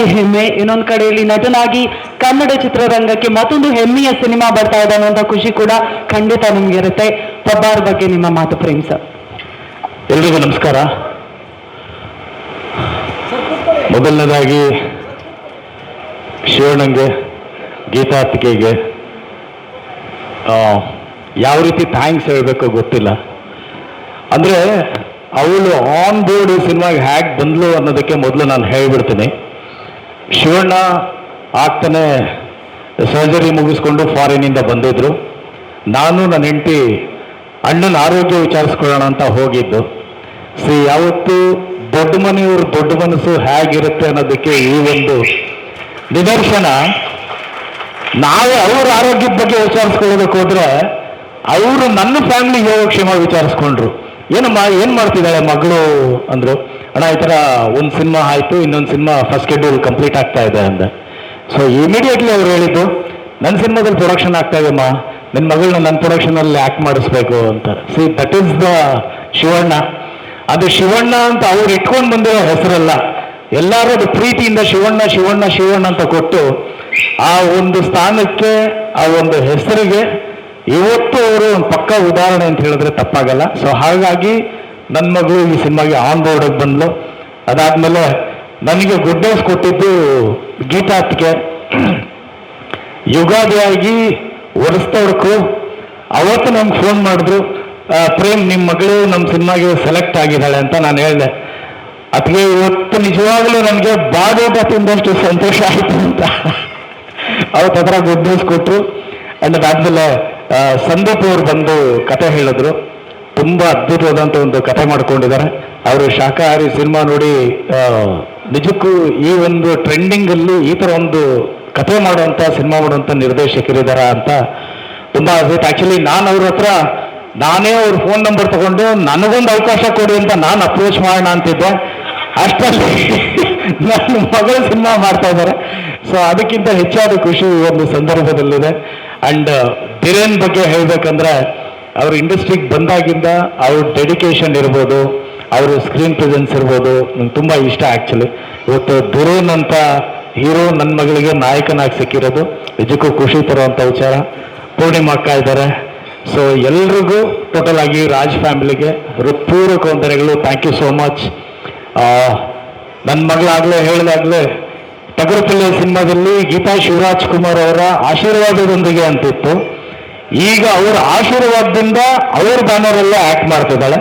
ನಟನಾಗಿ ಹೆಮ್ಮೆ. ಇನ್ನೊಂದು ಕಡೆಯಲ್ಲಿ ನಟನಾಗಿ ಕನ್ನಡ ಚಿತ್ರರಂಗಕ್ಕೆ ಮತ್ತೊಂದು ಹೆಮ್ಮೆಯ ಸಿನಿಮಾ ಬರ್ತಾ ಇದೆ ಅನ್ನುವಂಥ ಖುಷಿ ಕೂಡ ಖಂಡಿತ ನಿಮ್ಗೆ ಇರುತ್ತೆ. ಪಬ್ಬಾರ್ ಬಗ್ಗೆ ನಿಮ್ಮ ಮಾತು ಪ್ರೇಮ್ ಸರ್. ಎಲ್ರಿಗೂ ನಮಸ್ಕಾರ. ಮೊದಲನೇದಾಗಿ ಶಿವಣ್ಣಂಗೆ ಗೀತಾತಿಕೆಗೆ ಯಾವ ರೀತಿ ಥ್ಯಾಂಕ್ಸ್ ಹೇಳಬೇಕು ಗೊತ್ತಿಲ್ಲ. ಅಂದರೆ ಅವಳು ಆನ್ ಬೋರ್ಡ್ ಸಿನಿಮಾಗೆ ಹ್ಯಾಕ್ ಬಂದ್ಲು ಅನ್ನೋದಕ್ಕೆ ಮೊದಲು ನಾನು ಹೇಳ್ಬಿಡ್ತೀನಿ. ಶಿವಣ್ಣ ಆಗ್ತಾನೆ ಸರ್ಜರಿ ಮುಗಿಸ್ಕೊಂಡು ಫಾರಿನಿಂದ ಬಂದಿದ್ರು. ನಾನು ನನ್ನ ಹೆಂಡತಿ ಅಣ್ಣನ ಆರೋಗ್ಯ ವಿಚಾರಿಸ್ಕೊಳ್ಳೋಣ ಅಂತ ಹೋಗಿದ್ದು. ಸಿ ಯಾವತ್ತು ದೊಡ್ಡ ಮನೆಯವ್ರ ದೊಡ್ಡ ಮನಸ್ಸು ಹೇಗಿರುತ್ತೆ ಅನ್ನೋದಕ್ಕೆ ಈ ಒಂದು ನಿದರ್ಶನ. ನಾವೇ ಅವ್ರ ಆರೋಗ್ಯದ ಬಗ್ಗೆ ವಿಚಾರಿಸ್ಕೊಳ್ಳೋದಕ್ಕೆ ಹೋದ್ರೆ ಅವರು ನನ್ನ ಫ್ಯಾಮಿಲಿ ಯೋಗಕ್ಷೇಮ ವಿಚಾರಿಸ್ಕೊಂಡ್ರು. ಏನಮ್ಮ, ಏನು ಮಾಡ್ತಿದ್ದಾಳೆ ಮಗಳು ಅಂದ್ರು. ಅಣ್ಣ, ಈ ಥರ ಒಂದು ಸಿನಿಮಾ ಆಯ್ತು, ಇನ್ನೊಂದು ಸಿನಿಮಾ ಫಸ್ಟ್ ಶೆಡ್ಯೂಲ್ ಕಂಪ್ಲೀಟ್ ಆಗ್ತಾ ಇದೆ ಅಂದೆ. ಸೊ ಇಮಿಡಿಯೇಟ್ಲಿ ಅವ್ರು ಹೇಳಿದ್ದು ನನ್ನ ಸಿನಿಮಾದಲ್ಲಿ ಪ್ರೊಡಕ್ಷನ್ ಆಗ್ತಾ ಇದೆಮ್ಮ ನಿನ್ನ ಮಗಳನ್ನ ನನ್ನ ಪ್ರೊಡಕ್ಷನಲ್ಲಿ ಆಕ್ಟ್ ಮಾಡಿಸ್ಬೇಕು ಅಂತ see that is the Shivanna. ಅದು ಶಿವಣ್ಣ ಅಂತ ಅವ್ರು ಇಟ್ಕೊಂಡು ಬಂದಿರೋ ಹೆಸರಲ್ಲ. ಎಲ್ಲರೂ ಅದು ಪ್ರೀತಿಯಿಂದ ಶಿವಣ್ಣ ಶಿವಣ್ಣ ಶಿವಣ್ಣ ಅಂತ ಕೊಟ್ಟು, ಆ ಒಂದು ಸ್ಥಾನಕ್ಕೆ, ಆ ಒಂದು ಹೆಸರಿಗೆ ಇವತ್ತು ಅವರು ಒಂದು ಪಕ್ಕ ಉದಾಹರಣೆ ಅಂತ ಹೇಳಿದ್ರೆ ತಪ್ಪಾಗಲ್ಲ. ಸೊ ಹಾಗಾಗಿ ನನ್ನ ಮಗಳು ಈ ಸಿನಿಮಾಗೆ ಆನ್ ಬೋರ್ಡಿಗೆ ಬಂದ್ಲು. ಅದಾದ್ಮೇಲೆ ನನಗೆ ಗುಡ್ ನ್ಯೂಸ್ ಕೊಟ್ಟಿದ್ದು ಗೀತಾತ್ಗೆ ಯುಗಾದಿಯಾಗಿ ಒರೆಸ್ತವ್ರಕ್ಕೂ ಅವತ್ತು ನಮ್ಗೆ ಫೋನ್ ಮಾಡಿದ್ರು ಪ್ರೇಮ್ ನಿಮ್ಮ ಮಗಳು ನಮ್ಮ ಸಿನಿಮಾಗೆ ಸೆಲೆಕ್ಟ್ ಆಗಿದ್ದಾಳೆ ಅಂತ ನಾನು ಹೇಳಿದೆ. ಅದಕ್ಕೆ ಇವತ್ತು ನಿಜವಾಗ್ಲೂ ನನಗೆ ಬಾಡೂಟ ತಿಂದಷ್ಟು ಸಂತೋಷ ಆಯಿತು ಅಂತ. ಅವತ್ತು ಹತ್ರ ಗುಡ್ ನ್ಯೂಸ್ ಕೊಟ್ಟರು ಅಂಡ್ ಅದಾದ್ಮೇಲೆ ಸಂದೀಪ್ ಅವರು ಬಂದು ಕತೆ ಹೇಳಿದ್ರು. ತುಂಬಾ ಅದ್ಭುತವಾದಂಥ ಒಂದು ಕಥೆ ಮಾಡ್ಕೊಂಡಿದ್ದಾರೆ. ಅವರು ಶಾಖಾಹಾರಿ ಸಿನಿಮಾ ನೋಡಿ ನಿಜಕ್ಕೂ ಈ ಒಂದು ಟ್ರೆಂಡಿಂಗ್ ಅಲ್ಲಿ ಈ ತರ ಒಂದು ಕಥೆ ಮಾಡುವಂತ, ಸಿನಿಮಾ ಮಾಡುವಂತ ನಿರ್ದೇಶಕರಿದಾರ ಅಂತ ತುಂಬಾ ಅದ್ಭುತ. ಆಕ್ಚುಲಿ ನಾನು ಅವ್ರ ಹತ್ರ, ನಾನೇ ಅವ್ರ ಫೋನ್ ನಂಬರ್ ತಗೊಂಡು ನನಗೊಂದು ಅವಕಾಶ ಕೊಡಿ ಅಂತ ನಾನು ಅಪ್ರೋಚ್ ಮಾಡೋಣ ಅಂತಿದ್ದೆ. ಅಷ್ಟರಲ್ಲಿ ನನ್ನ ಮಗಳ ಸಿನಿಮಾ ಮಾಡ್ತಾ ಇದ್ದಾರೆ. ಸೊ ಅದಕ್ಕಿಂತ ಹೆಚ್ಚಾದ ಖುಷಿ ಈ ಒಂದು ಸಂದರ್ಭದಲ್ಲಿದೆ. ಅಂಡ್ ಬಿರೇನ್ ಬಗ್ಗೆ ಹೇಳ್ಬೇಕಂದ್ರೆ ಅವ್ರ ಇಂಡಸ್ಟ್ರಿಗೆ ಬಂದಾಗಿಂದ ಅವ್ರ ಡೆಡಿಕೇಶನ್ ಇರ್ಬೋದು, ಅವರು ಸ್ಕ್ರೀನ್ ಪ್ರೆಸೆನ್ಸ್ ಇರ್ಬೋದು, ನಂಗೆ ತುಂಬ ಇಷ್ಟ ಆ್ಯಕ್ಚುಲಿ ಇವತ್ತು ಧಿರೇನ್ ಅಂತ ಹೀರೋ ನನ್ನ ಮಗಳಿಗೆ ನಾಯಕನಾಗಿ ಸಿಕ್ಕಿರೋದು, ನಿಜಕ್ಕೂ ಖುಷಿ ತರುವಂಥ ವಿಚಾರ. ಪೂರ್ಣಿಮಾ ಅಕ್ಕ ಇದ್ದಾರೆ. ಸೊ ಎಲ್ರಿಗೂ ಟೋಟಲ್ ಆಗಿ ರಾಜ್ ಫ್ಯಾಮಿಲಿಗೆ ಹೃತ್ಪೂರ್ವಕ ವಂದನೆಗಳು ಥ್ಯಾಂಕ್ ಯು ಸೋ ಮಚ್ ನನ್ನ ಮಗಳಾಗಲೇ, ಹೇಳಿದಾಗಲೇ ಟಗರಪಲ್ಲಿ ಸಿನಿಮಾದಲ್ಲಿ ಗೀತಾ ಶಿವರಾಜ್ ಕುಮಾರ್ ಅವರ ಆಶೀರ್ವಾದದೊಂದಿಗೆ ಅಂತಿತ್ತು. ಈಗ ಅವರ ಆಶೀರ್ವಾದದಿಂದ ಅವ್ರ ಎಲ್ಲ ಆಕ್ಟ್ ಮಾಡ್ತಿದ್ದಾಳೆ.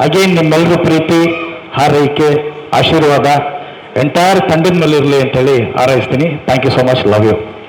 ಅಗೇನ್ ನಿಮ್ಮೆಲ್ಲರೂ ಪ್ರೀತಿ, ಹಾರೈಕೆ, ಆಶೀರ್ವಾದ ಎಂಟೈರ್ ತಂಡದ ಇರಲಿ ಅಂತೇಳಿ ಹಾರೈಸ್ತೀನಿ. Thank you so much love you